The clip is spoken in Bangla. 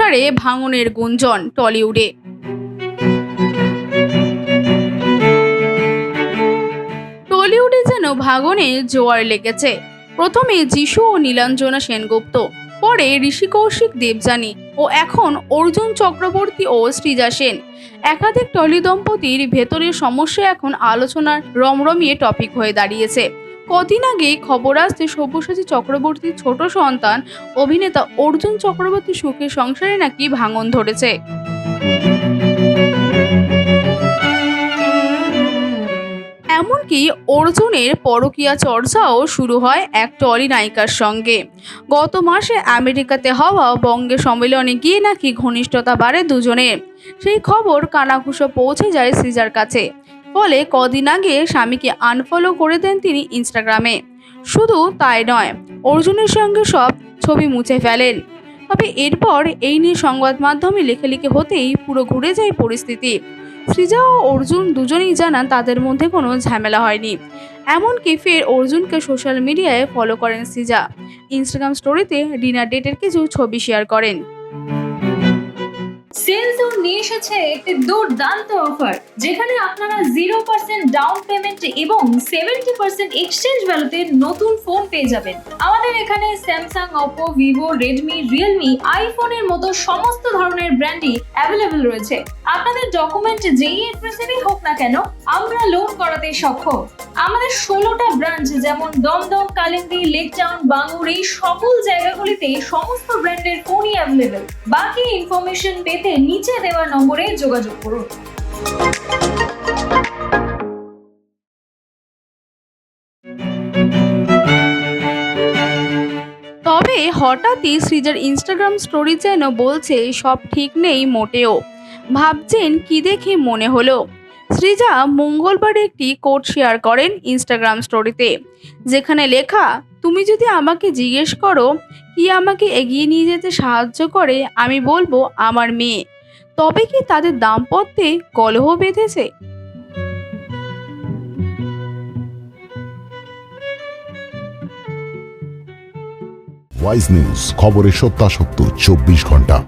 সংসারে ভাঙনের গুঞ্জন টলিউডে। টলিউডে যেন ভাঙনে জোয়ার লেগেছে। প্রথমে যিশু ও নীলাঞ্জনা সেনগুপ্ত, পরে ঋষি কৌশিক দেবযানী ও এখন অর্জুন চক্রবর্তী ও শ্রীজা সেন। একাধিক টলি দম্পতির ভেতরের সমস্যা এখন আলোচনার রমরমিয়ে টপিক হয়ে দাঁড়িয়েছে। কদিন আগে খবর আসছে সব্যসাচী চক্রবর্তীর ছোট সন্তান অভিনেতা অর্জুন চক্রবর্তী সুখের সংসারে নাকি ভাঙন ধরেছে। এমনকি অর্জুনের পরকীয়া চর্চাও শুরু হয় এক টলি নায়িকার সঙ্গে। গত মাসে আমেরিকাতে হওয়া বঙ্গে সম্মেলনে গিয়ে নাকি ঘনিষ্ঠতা বাড়ে দুজনের সেই খবর কানাঘুষো পৌঁছে যায় সিজার কাছে। ফলে কদিন আগে স্বামীকে আনফলো করে দেন তিনি ইনস্টাগ্রামে শুধু তাই নয়, অর্জুনের সঙ্গে সব ছবি মুছে ফেলেন। তবে এরপর এই নিয়ে সংবাদ মাধ্যমে লেখালেখি হতেই পুরো ঘুরে যায় পরিস্থিতি। সৃজা ও অর্জুন দুজনেই জানান তাদের মধ্যে কোনো ঝামেলা হয়নি। এমনকি ফের অর্জুনকে সোশ্যাল মিডিয়ায় ফলো করেন সৃজা। ইনস্টাগ্রাম স্টোরিতে ডিনার ডেটের কিছু ছবি শেয়ার করেন। এসেছে একটি দুর্দান্ত অফার যেখানে আপনারা জিরো পার্সেন্ট ডাউন পেমেন্ট এবং সেভেন্টি পার্সেন্ট এক্সচেঞ্জ ভ্যালুতে নতুন ফোন পেয়ে যাবেন। আমাদের এখানে Samsung Oppo Vivo Redmi Realme আইফোনের মতো সমস্ত ধরনের ব্র্যান্ডই অ্যাভেলেবল রয়েছে। আপনাদের ডকুমেন্ট যেই এড্রেসেরই হোক না কেন, আমরা লোন করাতে সক্ষম। আমাদের ষোলোটা ব্রাঞ্চ যেমন দমদম, কালিন্দী লেক টাউন বাঙ্গুর, এই সকল জায়গাগুলিতে সমস্ত ব্র্যান্ডের ফোনই অ্যাভেলেবেল বাকি ইনফরমেশন পেতে নিচে দেওয়া নম্বরে যোগাযোগ করুন। তবে হঠাৎই সৃজার ইনস্টাগ্রাম স্টোরি যেন বলছে, সব ঠিক নেই মোটেও। ভাবছেন কি দেখে মনে হলো। সৃজা মঙ্গলবার একটি কোড শেয়ার করেন ইনস্টাগ্রাম স্টোরিতে যেখানে লেখা, তুমি যদি আমাকে জিজ্ঞেস করো, কি আমাকে এগিয়ে নিয়ে যেতে সাহায্য করে, আমি বলব আমার মেয়ে। তবে কি তাদের দাম্পত্যে কলহ বেঁধেছে? ওয়াইজ নিউজ সত্যাসত্য, চব্বিশ ঘণ্টা।